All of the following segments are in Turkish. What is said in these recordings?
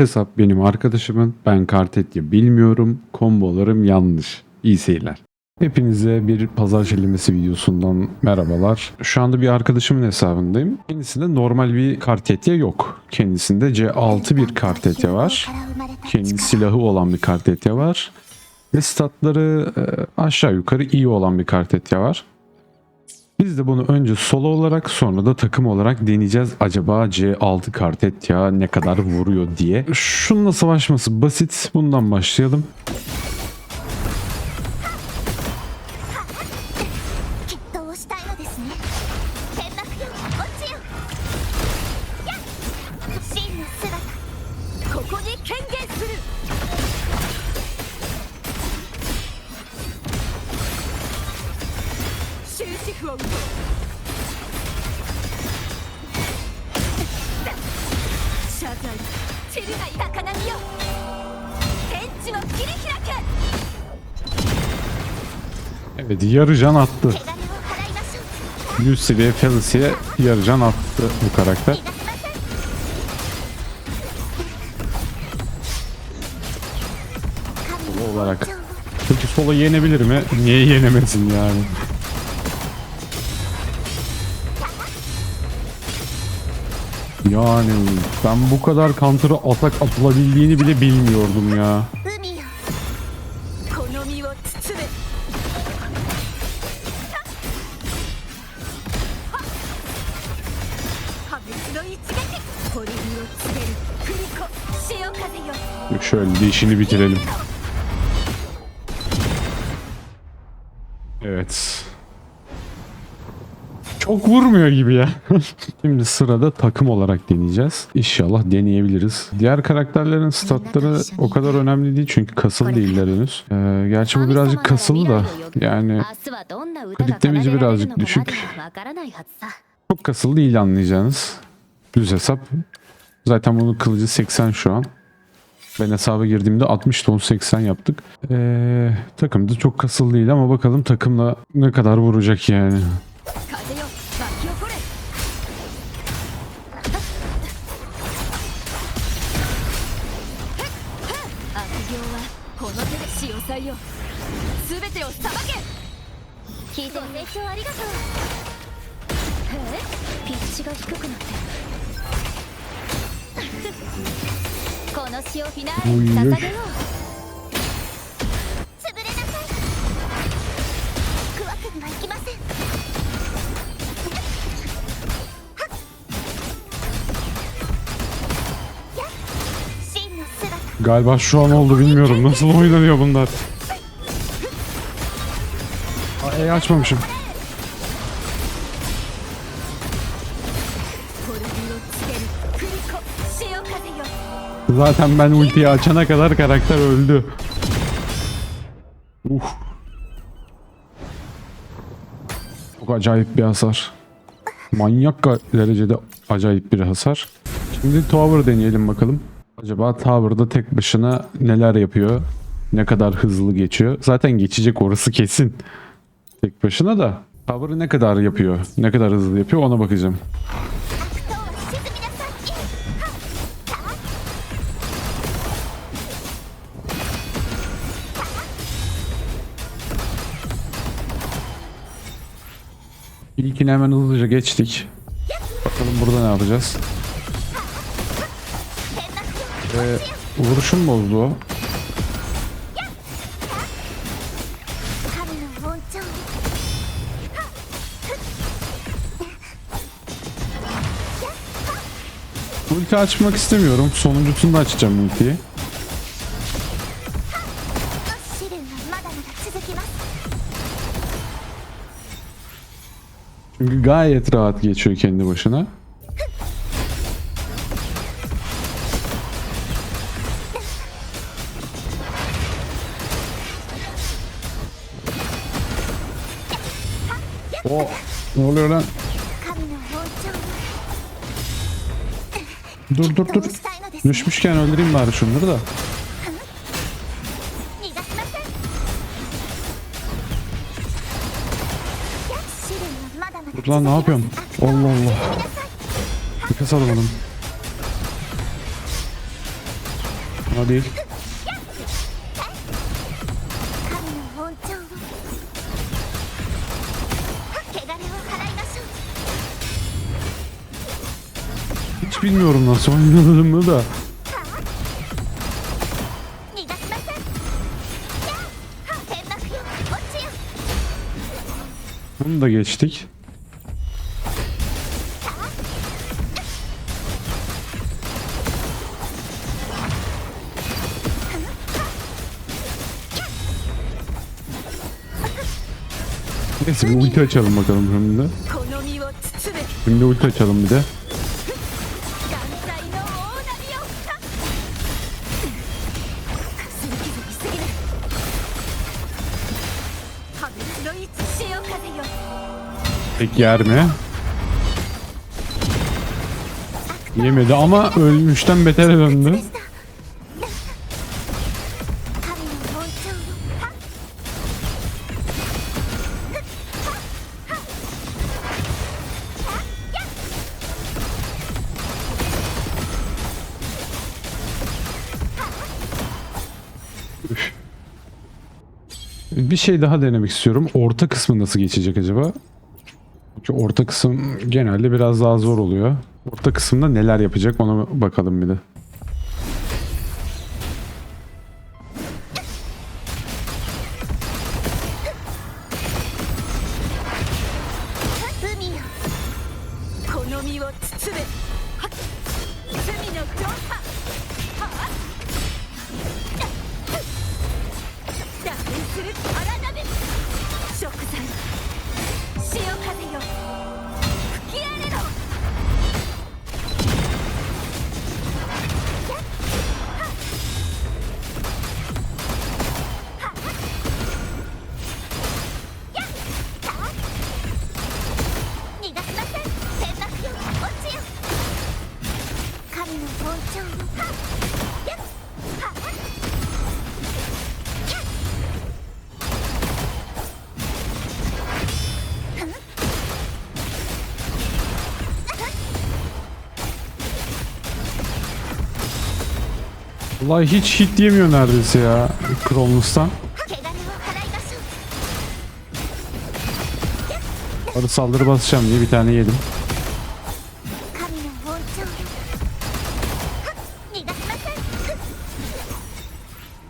Hesap benim arkadaşımın. Ben Kartetya bilmiyorum. Kombolarım yanlış. İyi seyirler. Hepinize bir pazar çelimesi videosundan merhabalar. Şu anda bir arkadaşımın hesabındayım. Kendisinde normal bir kartetya yok. Kendisinde C6 bir kartetya var. Kendi silahı olan bir kartetya var. Ve statları e, aşağı yukarı iyi olan bir kartetya var. Biz de bunu önce solo olarak sonra da takım olarak deneyeceğiz. Acaba C6 kartetya ne kadar vuruyor diye. Şununla savaşması basit. Bundan başlayalım. 謝罪散るがい高波よ天地を切り開け Evet yarı can attı. 汚れを払いましょう Lucy ve Felicia'ya yarı can attı bu karakter. 逃がしません Solo olarak. Peki solo yenebilir mi? Niye yenemesin yani? Yani ben bu kadar counter'a atak atılabildiğini bile bilmiyordum ya. Şöyle dişini bitirelim. Çok vurmuyor gibi ya. Şimdi sırada takım olarak deneyeceğiz. İnşallah deneyebiliriz. Diğer karakterlerin statları o kadar önemli değil çünkü kasılı değiller henüz. Ee, gerçi bu birazcık kasılı da yani Kriptemici birazcık düşük. çok kasılı değil anlayacağınız. Düz hesap. Zaten bunun kılıcı 80 şu an. Ben hesaba girdiğimde 60 ton 80 yaptık. Ee, takımda çok kasılı değil ama bakalım takımla ne kadar vuracak yani. この手で潮祭よ全てをさばけ。聞いてご清聴ありがとう。え？ピッチが低くなって。この詩をフィナーレに捧げよう。Galiba şu an oldu bilmiyorum. Nasıl oynanıyor bunlar? Aa, e açmamışım. Zaten ben ultiyi açana kadar karakter öldü. Uf. Uh. Çok acayip bir hasar. Manyak derecede acayip bir hasar. Şimdi tower deneyelim bakalım. Acaba Tower'da tek başına neler yapıyor? Ne kadar hızlı geçiyor? Zaten geçecek orası kesin. Tek başına da Tower'ı ne kadar yapıyor? Ne kadar hızlı yapıyor ona bakacağım. İlkini hemen hızlıca geçtik. Bakalım burada ne yapacağız. Ee, vuruşum bozdu o. Ulti açmak istemiyorum. Sonuncusunu da açacağım ultiyi. Çünkü gayet rahat geçiyor kendi başına. Oh, ne oluyor lan? Dur dur dur. Düşmüşken öldüreyim bari şunları da. Dur lan ne yapıyorsun? Allah Allah. Nefes alamadım. Ama değil. bilmiyorum nasıl oynadığımı da. Bunu da geçtik. Neyse bir ulti açalım bakalım şimdi. Şimdi ulti açalım bir de. Tek yer mi? Yemedi ama ölmüşten betere döndü. Bir şey daha denemek istiyorum. Orta kısmı nasıl geçecek acaba? Çünkü orta kısım genelde biraz daha zor oluyor. Orta kısımda neler yapacak ona bakalım bir de. Vallahi hiç hit diyemiyor neredeyse ya Kromlus'tan. Arı saldırı basacağım diye bir tane yedim.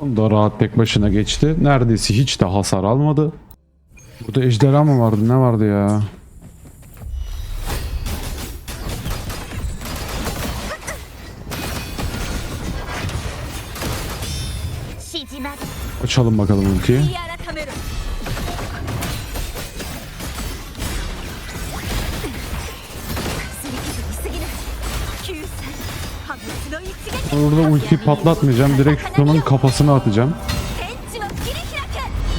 Onu da rahat tek başına geçti. Neredeyse hiç de hasar almadı. Burada ejderha mı vardı ne vardı ya? Açalım bakalım ultiyi. Orada ulti patlatmayacağım. Direkt şutunun kafasına atacağım.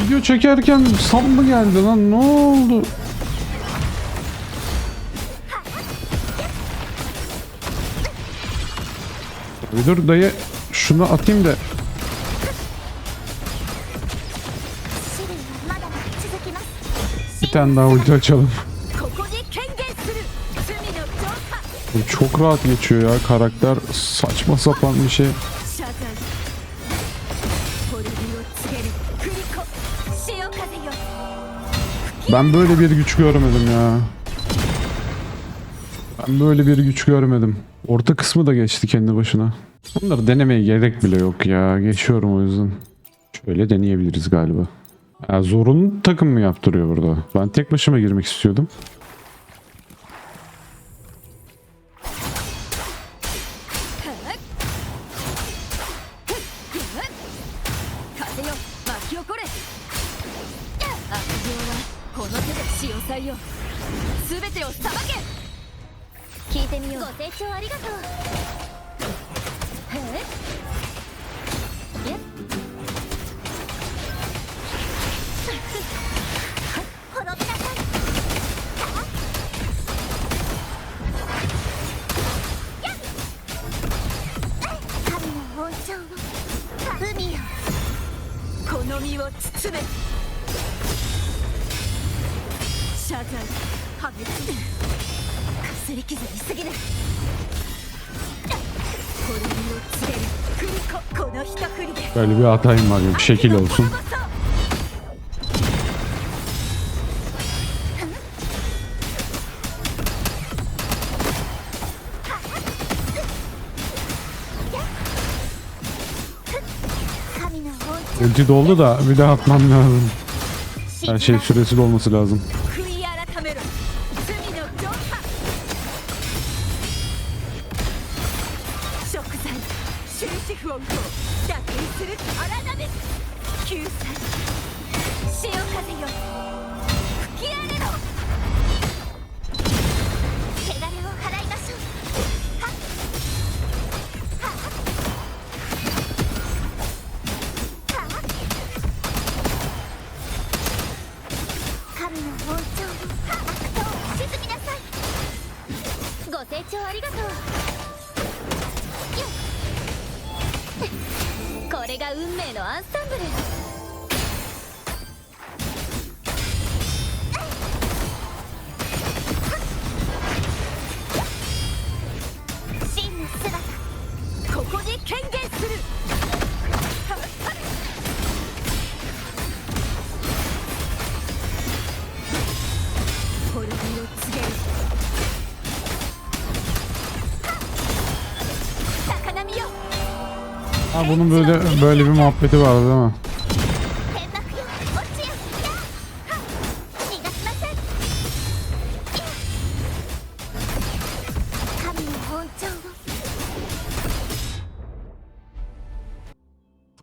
Video çekerken sap mı geldi lan? Ne oldu? Dur dayı şunu atayım da tane daha ulti açalım. Çok rahat geçiyor ya karakter saçma sapan bir şey. Ben böyle bir güç görmedim ya. Ben böyle bir güç görmedim. Orta kısmı da geçti kendi başına. Bunları denemeye gerek bile yok ya. Geçiyorum o yüzden. Şöyle deneyebiliriz galiba. Ya zorunlu takım mı yaptırıyor burada? Ben tek başıma girmek istiyordum. Böyle bir atayım var ya bir şekil olsun. Ulti doldu da bir daha atmam lazım. Her şey süresi olması lazım. れが運命のアンサンブル。真の姿ここに権限する滅びを告げる。Ha bunun böyle böyle bir muhabbeti var değil mi?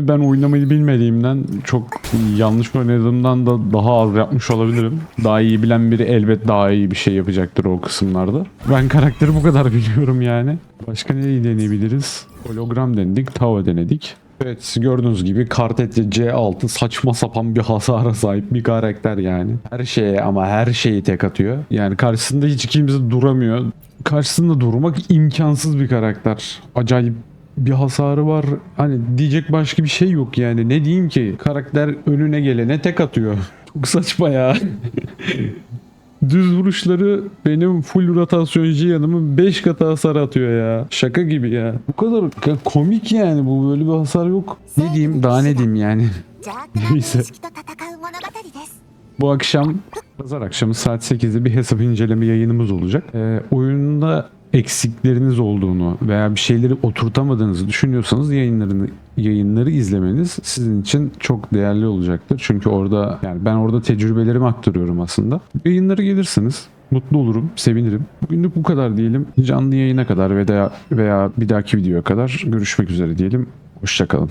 Tabii ben oynamayı bilmediğimden çok yanlış oynadığımdan da daha az yapmış olabilirim. Daha iyi bilen biri elbet daha iyi bir şey yapacaktır o kısımlarda. Ben karakteri bu kadar biliyorum yani. Başka neyi deneyebiliriz? Hologram denedik, Tava denedik. Evet gördüğünüz gibi Kartetya C6 saçma sapan bir hasara sahip bir karakter yani. Her şeye ama her şeyi tek atıyor. Yani karşısında hiç kimse duramıyor. Karşısında durmak imkansız bir karakter. Acayip bir hasarı var. Hani diyecek başka bir şey yok yani. Ne diyeyim ki? Karakter önüne gelene tek atıyor. Çok saçma ya. Düz vuruşları benim full rotasyon Jiyan'ımın 5 katı hasar atıyor ya. Şaka gibi ya. Bu kadar komik yani bu böyle bir hasar yok. Ne diyeyim daha ne diyeyim yani. Neyse. Bu akşam pazar akşamı saat 8'de bir hesap inceleme yayınımız olacak. Ee, oyunda eksikleriniz olduğunu veya bir şeyleri oturtamadığınızı düşünüyorsanız yayınlarını yayınları izlemeniz sizin için çok değerli olacaktır. Çünkü orada yani ben orada tecrübelerimi aktarıyorum aslında. Yayınlara gelirsiniz. Mutlu olurum, sevinirim. Bugünlük bu kadar diyelim. Canlı yayına kadar veya veya bir dahaki videoya kadar görüşmek üzere diyelim. Hoşçakalın.